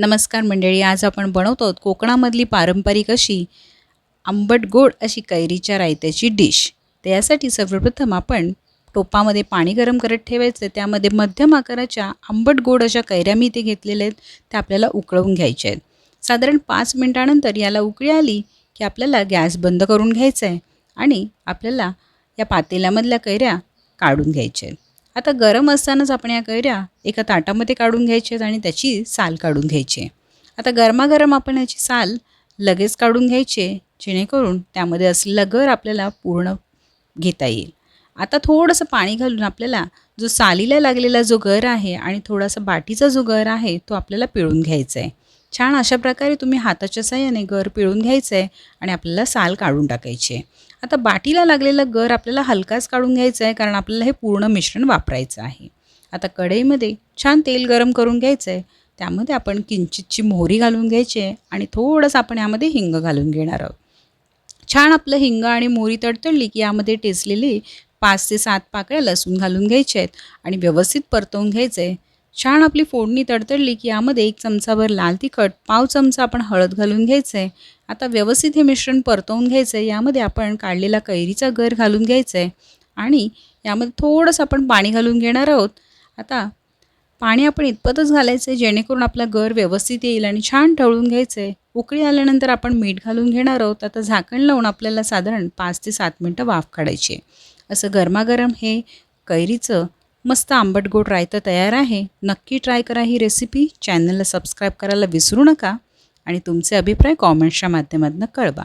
नमस्कार मंडळी आज आपण बनवतो आहोत कोकणामधली पारंपरिक अशी आंबट गोड अशी कैरीच्या रायत्याची डिश. तर यासाठी सर्वप्रथम आपण टोपामध्ये पाणी गरम करत ठेवायचं. त्यामध्ये मध्यम आकाराच्या आंबट गोड अशा कैऱ्या मी इथे घेतलेल्या आहेत. त्या आपल्याला उकळवून घ्यायच्या आहेत. साधारण पाच मिनटानंतर याला उकळी आली की आपल्याला गॅस बंद करून घ्यायचा आहे आणि आपल्याला या पातेल्यामधल्या कैऱ्या काढून घ्यायच्या आहेत. आता गरम असतानाच आपण या कैऱ्या एका ताटामध्ये काढून घ्यायच्या आहेत आणि त्याची साल काढून घ्यायची आहे. आता गरमागरम आपण याची साल लगेच काढून घ्यायची आहे जेणेकरून त्यामध्ये असलेला गर आपल्याला पूर्ण घेता येईल. आता थोडंसं पाणी घालून आपल्याला जो सालीला लागलेला जो गर आहे आणि थोडासा बाटीचा जो गर आहे तो आपल्याला पिळून घ्यायचा आहे. छान अशा प्रकारे तुम्ही हाताच्या साह्याने गर पिळून घ्यायचं आहे आणि आपल्याला साल काढून टाकायची आहे. आता बाटीला लागलेलं गर आपल्याला हलकाच काढून घ्यायचं आहे कारण आपल्याला हे पूर्ण मिश्रण वापरायचं आहे. आता कढईमध्ये छान तेल गरम करून घ्यायचं आहे त्यामध्ये आपण किंचितची मोहरी घालून घ्यायची आहे आणि थोडंसं आपण यामध्ये हिंग घालून घेणार आहोत. छान आपलं हिंग आणि मोहरी तडतडली की यामध्ये टेचलेली पाच ते सात पाकळ्या लसूण घालून घ्यायचे आहेत आणि व्यवस्थित परतवून घ्यायचं आहे छान आपली फोडणी तडतडली की यामध्ये एक चमचाभर लाल तिखट पाव चमचा आपण हळद घालून घ्यायचं आहे आता व्यवस्थित हे मिश्रण परतवून घ्यायचं आहे यामध्ये आपण काढलेला कैरीचा गर घालून घ्यायचं आहे आणि यामध्ये थोडंसं आपण पाणी घालून घेणार आहोत. आता पाणी आपण इतपतच घालायचं आहे जेणेकरून आपला गर व्यवस्थित येईल आणि छान ढवळून घ्यायचं आहे उकळी आल्यानंतर आपण मीठ घालून घेणार आहोत. आता झाकण लावून आपल्याला साधारण पाच ते सात मिनटं वाफ काढायची आहे. असं गरमागरम हे कैरीचं मस्त आंबट गोड रायतं तयार आहे. नक्की ट्राय करा ही रेसिपी चॅनलला सबस्क्राईब करायला विसरू नका. आणि तुमचे अभिप्राय कॉमेंट्सच्या माध्यमातून कळवा.